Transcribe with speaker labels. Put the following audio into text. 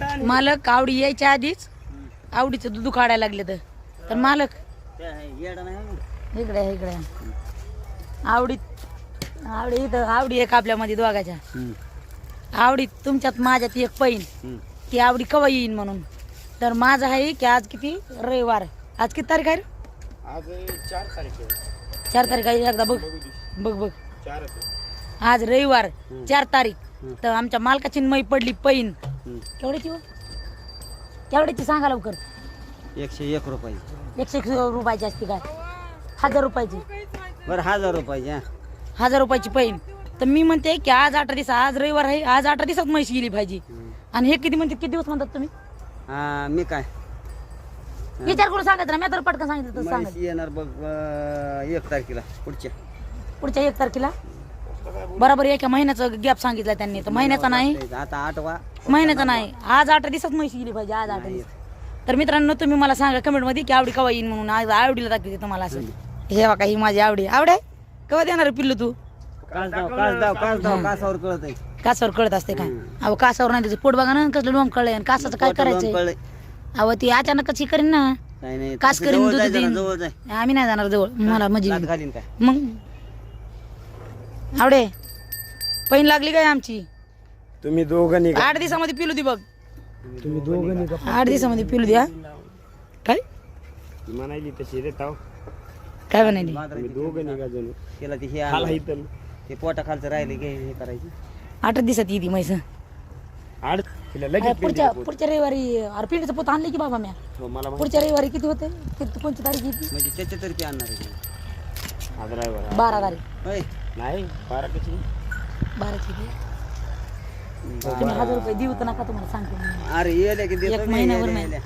Speaker 1: मालक आवडी यायच्या आधीच आवडीचं दूध काढायला लागले तर. तर मालक. इकडे आहे, इकडे. आहे. आवडी आवडी इथं आवडी एक आपल्यामध्ये दोघाच्या.
Speaker 2: हम्म,
Speaker 1: आवडी तुमच्यात माझ्यात एक पैन. ती आवडी कवा येईन म्हणून? तर माझं आहे की आज किती? रविवार. आज किती तारीख आहे रे?
Speaker 3: आज चार तारीख आहे.
Speaker 1: चार तारीख आहे एकदा बघ. बघ बघ.
Speaker 3: चार
Speaker 1: आज रविवार चार तारीख. तर आमच्या मालकाची मै पडली पैन. केवढ्याची हो केवढ्याची सांगा लवकर.
Speaker 2: एकशे एक रुपये.
Speaker 1: एकशे एक रुपयाची असते काय? हजार रुपयाची.
Speaker 2: बरं हजार रुपयाचे हा.
Speaker 1: हजार रुपयाची पैन. तर मी म्हणते की आज अठरा दिवस आज रविवार आहे आज अठरा दिवसात म्हैस गेली पाहिजे. आणि हे किती म्हणते किती दिवस म्हणतात तुम्ही?
Speaker 2: हा मी काय?
Speaker 1: विचार करून सांगायचं ना मी तर पटकन सांगितलं तर
Speaker 2: म्हैस येणार बघ अं, एक तारखेला पुढच्या.
Speaker 1: पुढच्या एक तारखेला? बरोबर एका महिन्याचा गॅप सांगितला त्यांनी. तर महिन्याचा नाही.
Speaker 2: आता आठवा
Speaker 1: महिन्याचा नाही. आज अठरा दिवसात म्हैस गेली पाहिजे आज अठरा दिवस. तर मित्रांनो तुम्ही मला सांगा कमेंटमध्ये की आवडी कवा येईन म्हणून. आज आवडीला दाखवते तुम्हाला असं. हे बघा ही माझी आवडी. आवडे? कवा देणार आहे पिल्लू तू?
Speaker 2: कासावर कळत आहे
Speaker 1: कासावर कळत असते काय अहो कासावर नाही त्याचं पोट बघा ना कसलं लोम कळलंय आणि कासाचं काय
Speaker 2: कळलंय.
Speaker 1: अहो ती अचानकच ही करीन ना. कास करीन दूध देईन. आम्ही नाही जाणार जवळ. मला
Speaker 2: काय?
Speaker 1: मग? आवडे पैन लागली काय आमची?
Speaker 3: तुम्ही दोघं निघा.
Speaker 1: आठ दिवसामध्ये पिलू दी बघ.
Speaker 3: तुम्ही दोघं निघा.
Speaker 1: आठ दिवसामध्ये पिलू द्या काय?
Speaker 3: म्हणायली तशी रे ताव.
Speaker 1: काय म्हणाली?
Speaker 3: तुम्ही दोघं निघा जणू.
Speaker 2: तिला ती हे
Speaker 3: खाला
Speaker 2: आणलं.
Speaker 3: इथं.
Speaker 2: ते पोटा खालचं राहिले घे हे करायची.
Speaker 1: आठ दिवसात येते म्हैस.
Speaker 3: आड तिला
Speaker 1: अरे
Speaker 3: लगेच
Speaker 1: पुढच्या पुढच्या रविवारी अरे पिंडीचं पोत आणले की बाबा म्या?
Speaker 3: हो, मला माहिती.
Speaker 1: पुढच्या रविवारी किती होते? किती कोणती तारीख येते?
Speaker 2: म्हणजे आणणार आहे. ती.
Speaker 3: हा
Speaker 1: बारा तारीख.
Speaker 2: होय.
Speaker 3: नाही बारा कशी
Speaker 1: बाराची ती. तुम्ही हजार रुपये देऊ तर नका तुम्हाला सांगते मी.
Speaker 2: अरे येले की देतो
Speaker 1: एक
Speaker 2: मी,
Speaker 1: महिन्यावर नाही.